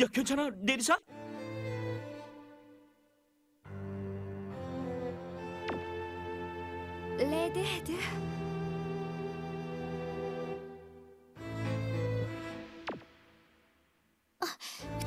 야, 괜찮아, 내리사? 레드헤드.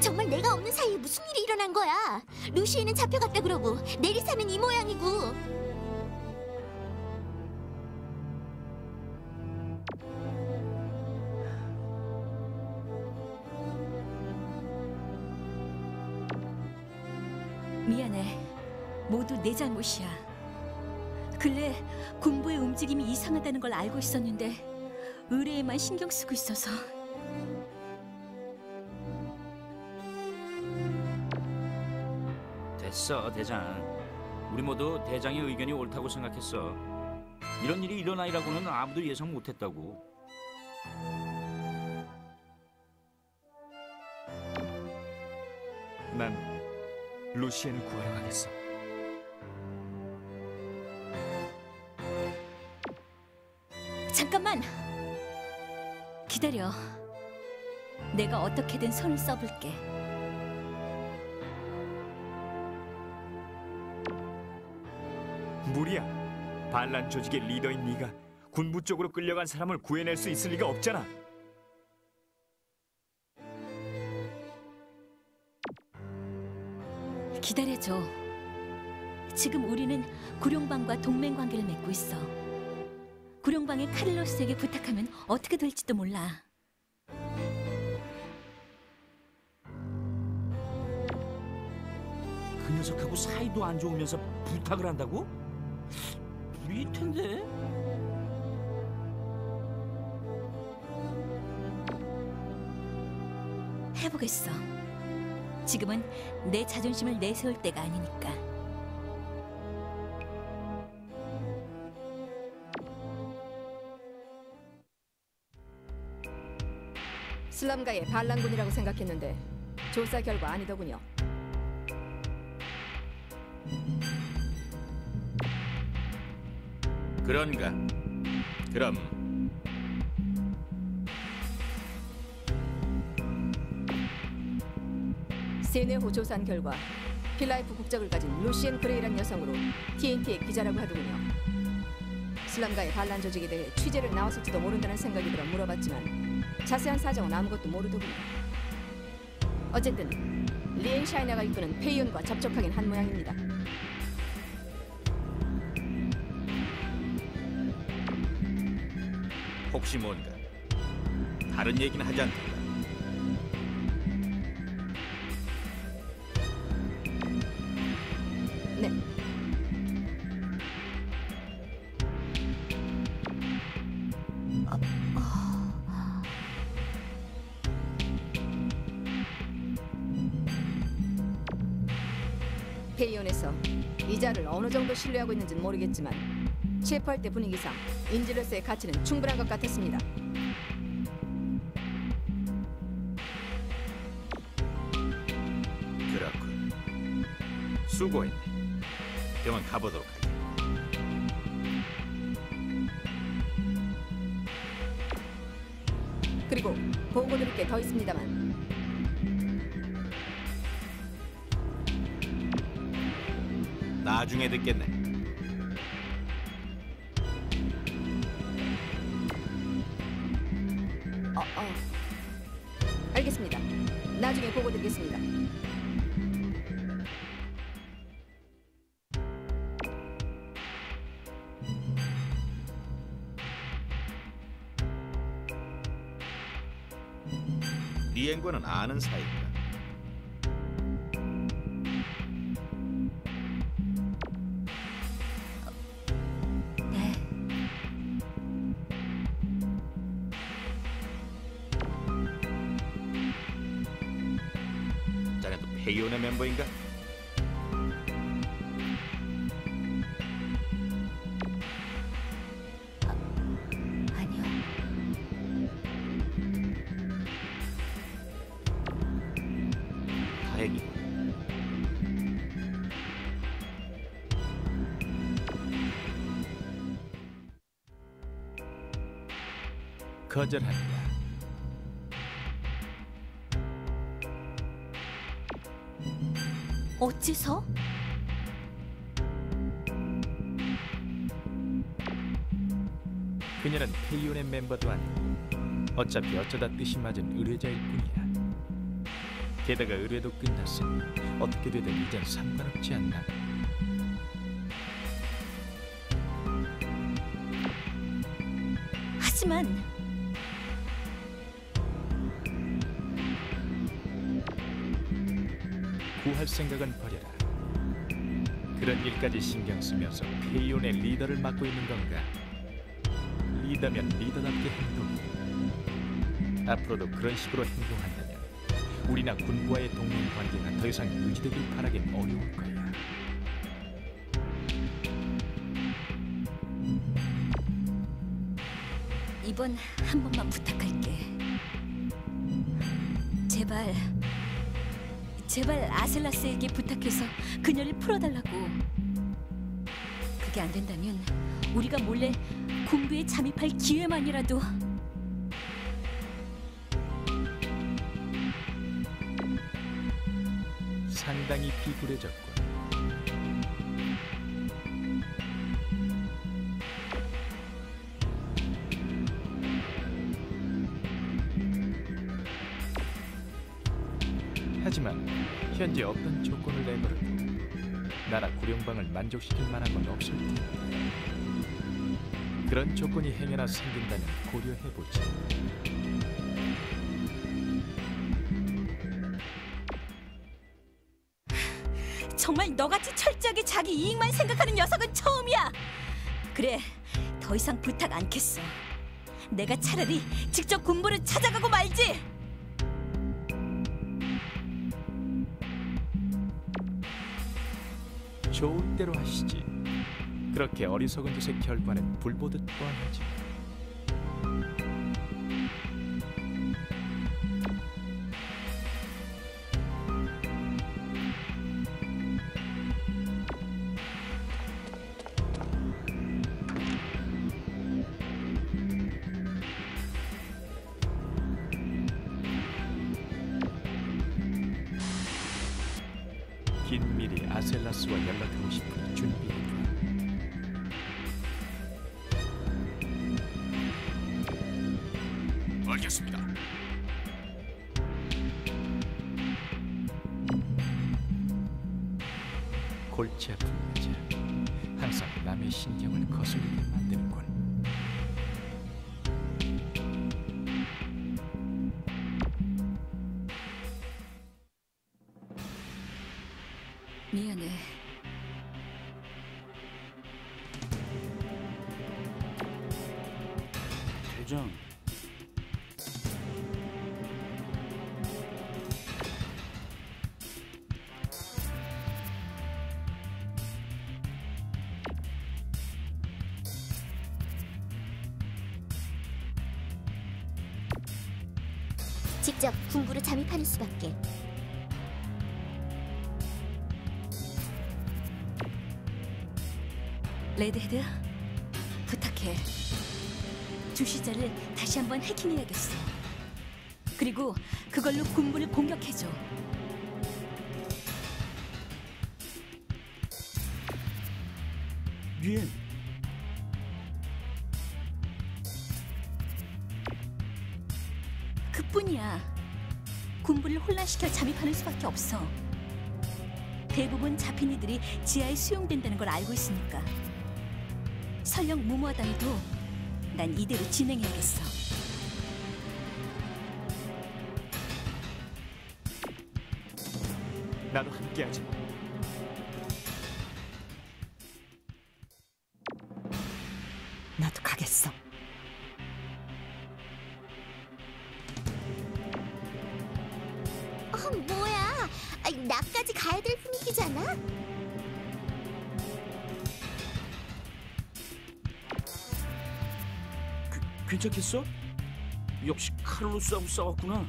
정말 내가 없는 사이에 무슨 일이 일어난 거야? 루시에는 잡혀갔다 그러고 내리사는 이 모양이고 미안해. 모두 내 잘못이야. 근래 군부의 움직임이 이상하다는 걸 알고 있었는데 의뢰에만 신경 쓰고 있어서 됐어, 대장. 우리 모두 대장의 의견이 옳다고 생각했어. 이런 일이 일어나리라고는 아무도 예상 못했다고. 난 루시엔을 구하러 가겠어. 잠깐만. 기다려. 내가 어떻게든 손을 써볼게. 무리야. 반란 조직의 리더인 네가 군부 쪽으로 끌려간 사람을 구해낼 수 있을 리가 없잖아. 기다려줘. 지금 우리는 구룡방과 동맹 관계를 맺고 있어. 구룡방의 카를로스에게 부탁하면 어떻게 될지도 몰라. 그 녀석하고 사이도 안 좋으면서 부탁을 한다고? 무리일 텐데. 해보겠어. 지금은 내 자존심을 내세울 때가 아니니까. 슬럼가의 반란군이라고 생각했는데 조사 결과 아니더군요. 그런가? 그럼 세네호 조사한 결과 필라이프 국적을 가진 루시엔 그레이란 여성으로 TNT의 기자라고 하더군요. 슬럼가의 반란 조직에 대해 취재를 나왔을지도 모른다는 생각이 들어 물어봤지만 자세한 사정은 아무것도 모르더군요. 어쨌든 리엔 샤이나가 이끄는 페이온과 접촉하긴 한 모양입니다. 혹시 뭔가 다른 얘기는 하지 않 네. 페이온에서 이자를 어느 정도 신뢰하고 있는지는 모르겠지만 체포할 때 분위기상 인질로서의 가치는 충분한 것 같았습니다. 그렇군. 수고했네. 그만 가보도록 하지. 그리고 보고 드릴 게 더 있습니다만 나중에 듣겠네. 어, 어. 알겠습니다. 나중에 보고 드리겠습니다. 리엔과는 아는 사이인가? 네. 자네도 페이온의 멤버인가? 거절한다. 어째서? 그녀는 페이온의 멤버도 아니고 어차피 어쩌다 뜻이 맞은 의뢰자일 뿐이야. 게다가 의뢰도 끝났으니 어떻게 되든 이젠 상관없지 않나. 하지만 할 생각은 버려라. 그런 일까지 신경 쓰면서 페이온의 리더를 맡고 있는 건가? 리더면 리더답게 행동. 앞으로도 그런 식으로 행동한다면 우리나 군부와의 동맹 관계가 더 이상 유지되길 바라긴 어려울 거야. 이번 한 번만 부탁할게. 제발, 제발 아슬라스에게 부탁해서 그녀를 풀어달라고. 그게 안 된다면 우리가 몰래 군부에 잠입할 기회만이라도. 상당히 비굴해졌군. 현재 어떤 조건을 내걸어도 나라 구령방을 만족시킬 만한 건 없을 텐데 그런 조건이 행여나 생긴다면 고려해보지. 정말 너같이 철저하게 자기 이익만 생각하는 녀석은 처음이야. 그래, 더 이상 부탁 않겠어. 내가 차라리 직접 군부를 찾아가고 말지. 좋을 대로 하시지. 그렇게 어리석은 짓의 결과는 불보듯 뻔하지. 긴밀히 아셀라스와 연락하고 싶으니 준비해두라. 알겠습니다. 골치 아픈 여자. 항상 남의 신경을 거슬리게 만드는군. 대장, 직접 군부로 잠입하는 수밖에. 레드헤드, 부탁해. 주시자를 다시 한번 해킹해야겠어. 그리고 그걸로 군부를 공격해줘. 유엔. 그뿐이야. 군부를 혼란시켜 잠입하는 수밖에 없어. 대부분 잡힌 이들이 지하에 수용된다는 걸 알고 있으니까. 설령 무모하다해도 난 이대로 진행해야겠어. 나도 함께하지. 나도 가겠어. 어, 뭐야? 아, 나까지 가야 될 분위기잖아. 괜찮겠어? 역시 카를로스하고 싸웠구나.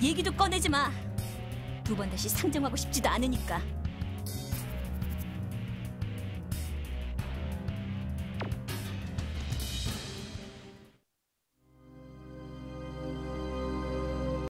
얘기도 꺼내지 마. 두 번 다시 상정하고 싶지도 않으니까.